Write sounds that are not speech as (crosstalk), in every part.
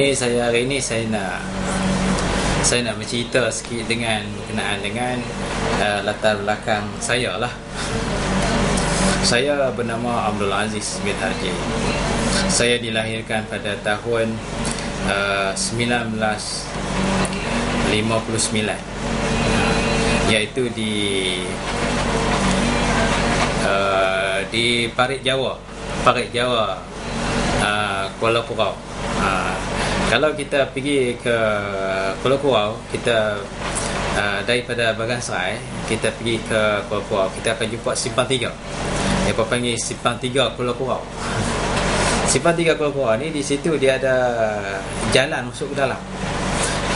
Ini saya hari ini saya nak saya nak bercerita sikit dengan berkenaan dengan uh, latar belakang saya lah. Saya bernama Abdul Aziz bin Haji. Saya dilahirkan pada tahun uh, 1959 iaitu di uh, di Parit Jawa, Parit Jawa, uh, Kuala Kurau. Kalau kita pergi ke Kuala Kurau, kita uh, daripada Bagansrai, kita pergi ke Kuala Kurau, kita akan jumpa Simpang Tiga. Yang panggil Simpang Tiga Kuala Kurau. (laughs) Simpang Tiga Kuala Kurau ni di situ dia ada jalan masuk ke dalam.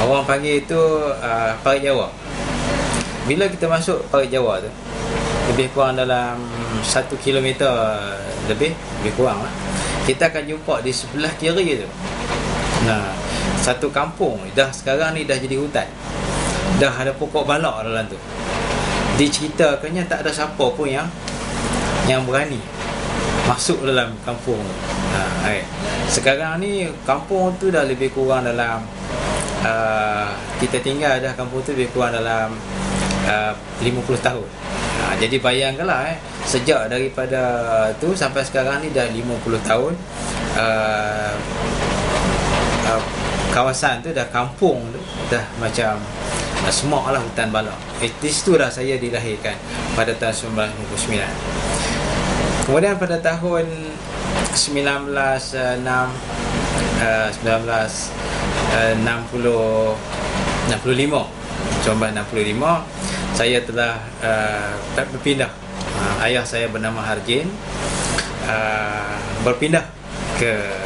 Orang panggil itu uh, Parit Jawa. Bila kita masuk Parit Jawa tu, lebih kurang dalam 1 km lebih, lebih kurang lah. Kita akan jumpa di sebelah kiri tu. Nah, satu kampung dah sekarang ni dah jadi hutan. Dah ada pokok balak dalam tu. Diceritakannya tak ada siapa pun yang yang berani masuk dalam kampung. Ha, eh. Sekarang ni kampung tu dah lebih kurang dalam uh, kita tinggal dah kampung tu lebih kurang dalam uh, 50 tahun. Ha, jadi bayangkanlah eh sejak daripada tu sampai sekarang ni dah 50 tahun uh, kawasan tu dah kampung tu dah macam uh, semak lah hutan balak. Eh, di situ dah saya dilahirkan pada tahun 1959. Kemudian pada tahun 1906 uh, 1960 65 Coba 65 saya telah uh, berpindah uh, ayah saya bernama Harjin uh, berpindah ke uh,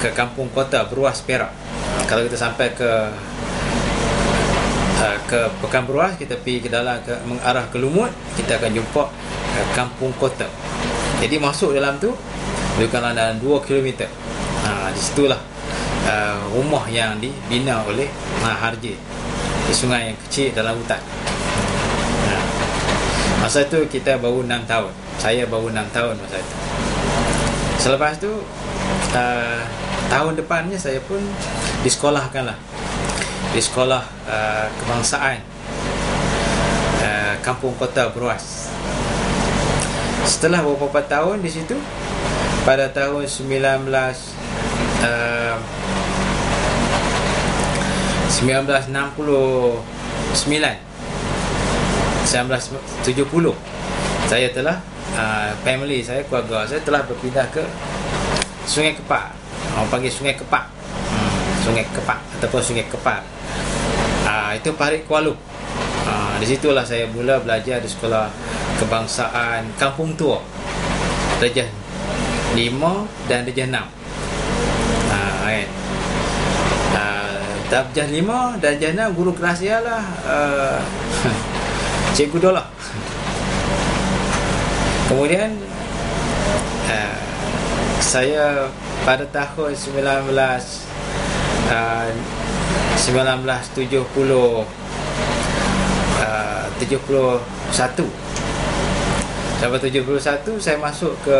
ke kampung kota Beruas Perak. Kalau kita sampai ke uh, ke Pekan Beruas kita pergi ke dalam ke mengarah ke Lumut kita akan jumpa uh, kampung kota. Jadi masuk dalam tu bukanlah dalam 2 km ha, di situlah uh, rumah yang dibina oleh uh, Harjin di sungai yang kecil dalam hutan. Ha. masa tu kita baru 6 tahun. Saya baru 6 tahun masa itu selepas tu uh, tahun depannya saya pun disekolahkan lah. Di sekolah uh, kebangsaan uh, kampung kota Beruas. Setelah beberapa tahun di situ pada tahun 19 uh, 1969 1970 saya telah uh, family saya keluarga saya telah berpindah ke Sungai Kepak orang panggil Sungai Kepak. Hmm, Sungai Kepak ataupun Sungai Kepak. Uh, itu Parit Kuala uh, di situlah saya mula belajar di sekolah kebangsaan Kampung Tua Darjah 5 dan Darjah 6 uh, kan? Darjah 5 Darjah 6 Guru kelas dia lah uh, (laughs) Cikgu Dola. Kemudian uh, Saya Pada tahun 19 uh, 1970 uh, 71 Sampai 71 Saya masuk ke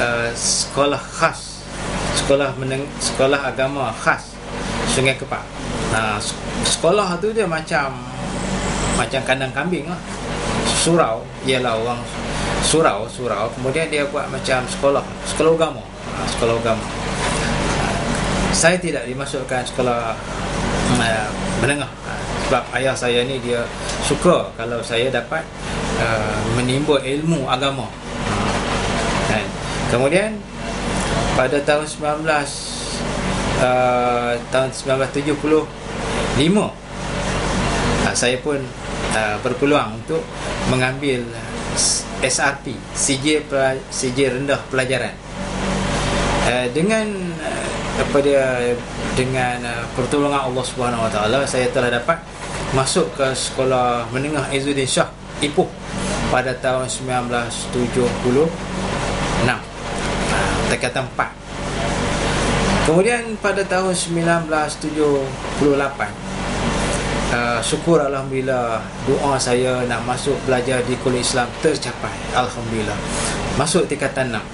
uh, Sekolah khas Sekolah meneng, Sekolah agama khas Sungai Kepak. Nah, sekolah tu dia macam macam kandang kambing lah. Surau ialah orang surau, surau. Kemudian dia buat macam sekolah, sekolah agama. Nah, sekolah agama. Saya tidak dimasukkan sekolah uh, menengah sebab ayah saya ni dia suka kalau saya dapat uh, menimba ilmu agama. Uh, kemudian pada tahun 19 uh, tahun 1975 uh, saya pun uh, berpeluang untuk mengambil SRP CJ CJ rendah pelajaran. Uh, dengan apa dia dengan uh, pertolongan Allah Subhanahu Wa Taala saya telah dapat masuk ke sekolah menengah Izzuddin Shah Ipoh pada tahun 1976 uh, tingkatan 4 Kemudian pada tahun 1978 uh, Syukur Alhamdulillah Doa saya nak masuk belajar di Kuala Islam tercapai. Alhamdulillah. Masuk tingkatan 6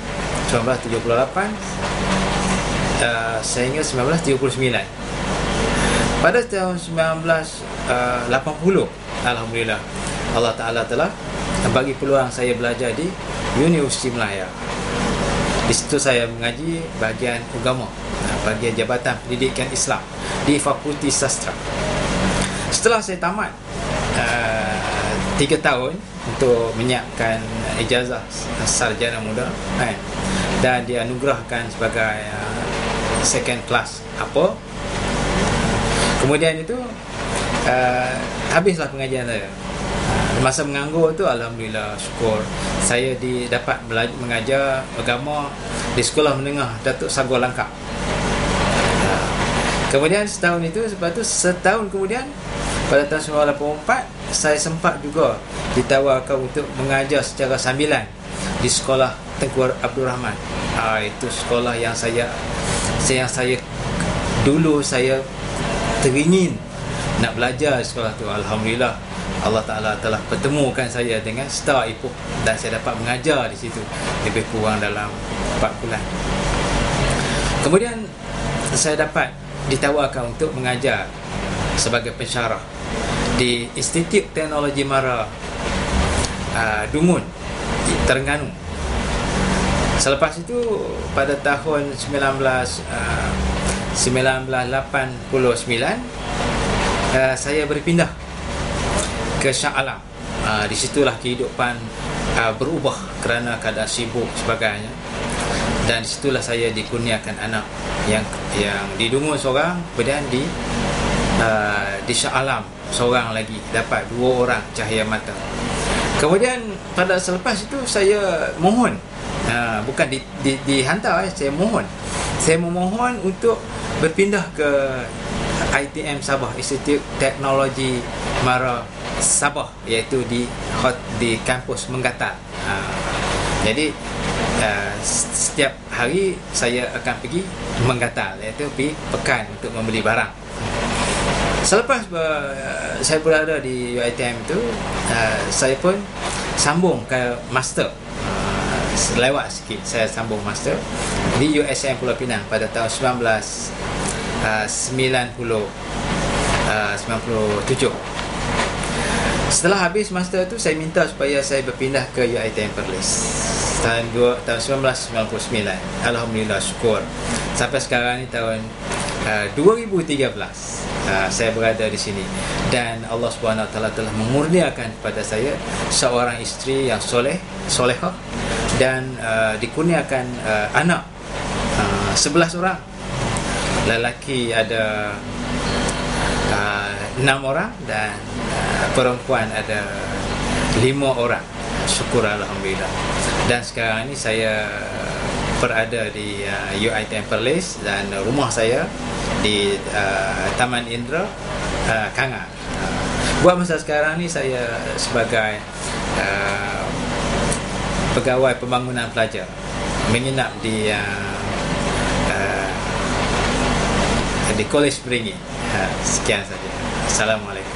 1978 uh, sehingga 1939 pada tahun 1980 Alhamdulillah Allah Ta'ala telah bagi peluang saya belajar di Universiti Melaya. Di situ saya mengaji bahagian agama bahagian Jabatan Pendidikan Islam di Fakulti Sastra setelah saya tamat uh, tiga tahun untuk menyiapkan ijazah sarjana muda kan, dan dianugerahkan sebagai uh, second class apa. Kemudian itu uh, habislah pengajian saya. Masa menganggur tu alhamdulillah syukur. Saya di dapat mengajar agama di sekolah menengah Datuk Sagor Langkap. Kemudian setahun itu sebab tu setahun kemudian pada tahun 1984 saya sempat juga ditawarkan untuk mengajar secara sambilan di sekolah Tengku Abdul Rahman. Ha, itu sekolah yang saya yang saya dulu saya teringin nak belajar sekolah tu. Alhamdulillah Allah Ta'ala telah pertemukan saya dengan Star Ipoh dan saya dapat mengajar di situ lebih kurang dalam 4 bulan. Kemudian saya dapat ditawarkan untuk mengajar sebagai pensyarah di Institut Teknologi Mara uh, Dungun di Terengganu. Selepas itu pada tahun 19 uh, 1989 uh, saya berpindah ke Shah Alam. Uh, di situlah kehidupan uh, berubah kerana keadaan sibuk sebagainya. Dan di situlah saya dikurniakan anak yang yang didungu seorang kemudian di uh, di Shah Alam seorang lagi dapat dua orang cahaya mata kemudian pada selepas itu saya mohon uh, bukan di, di, dihantar eh, saya mohon saya memohon untuk berpindah ke ITM Sabah Institute Teknologi Mara Sabah iaitu di hot di kampus Menggatal. Ha, jadi uh, setiap hari saya akan pergi Menggatal iaitu pergi pekan untuk membeli barang. Selepas uh, saya berada di UiTM itu, uh, saya pun sambung ke master. Uh, lewat sikit saya sambung master di USM Pulau Pinang pada tahun 19 uh, 90 uh, 97 Setelah habis master tu saya minta supaya saya berpindah ke UiTM Perlis tahun 2 tahun 1999. Alhamdulillah syukur. Sampai sekarang ni tahun uh, 2013 uh, saya berada di sini. Dan Allah Subhanahu Wa Taala telah memurniakan kepada saya seorang isteri yang soleh, solehah dan uh, dikurniakan uh, anak uh, 11 orang. Lelaki ada uh, 6 orang dan perempuan ada lima orang. Syukur Alhamdulillah. Dan sekarang ni saya berada di uh, UI Temperlace dan rumah saya di uh, Taman Indra uh, Kanga uh, buat masa sekarang ni saya sebagai uh, pegawai pembangunan pelajar. Menginap di uh, uh, di College Springy uh, sekian saja. Assalamualaikum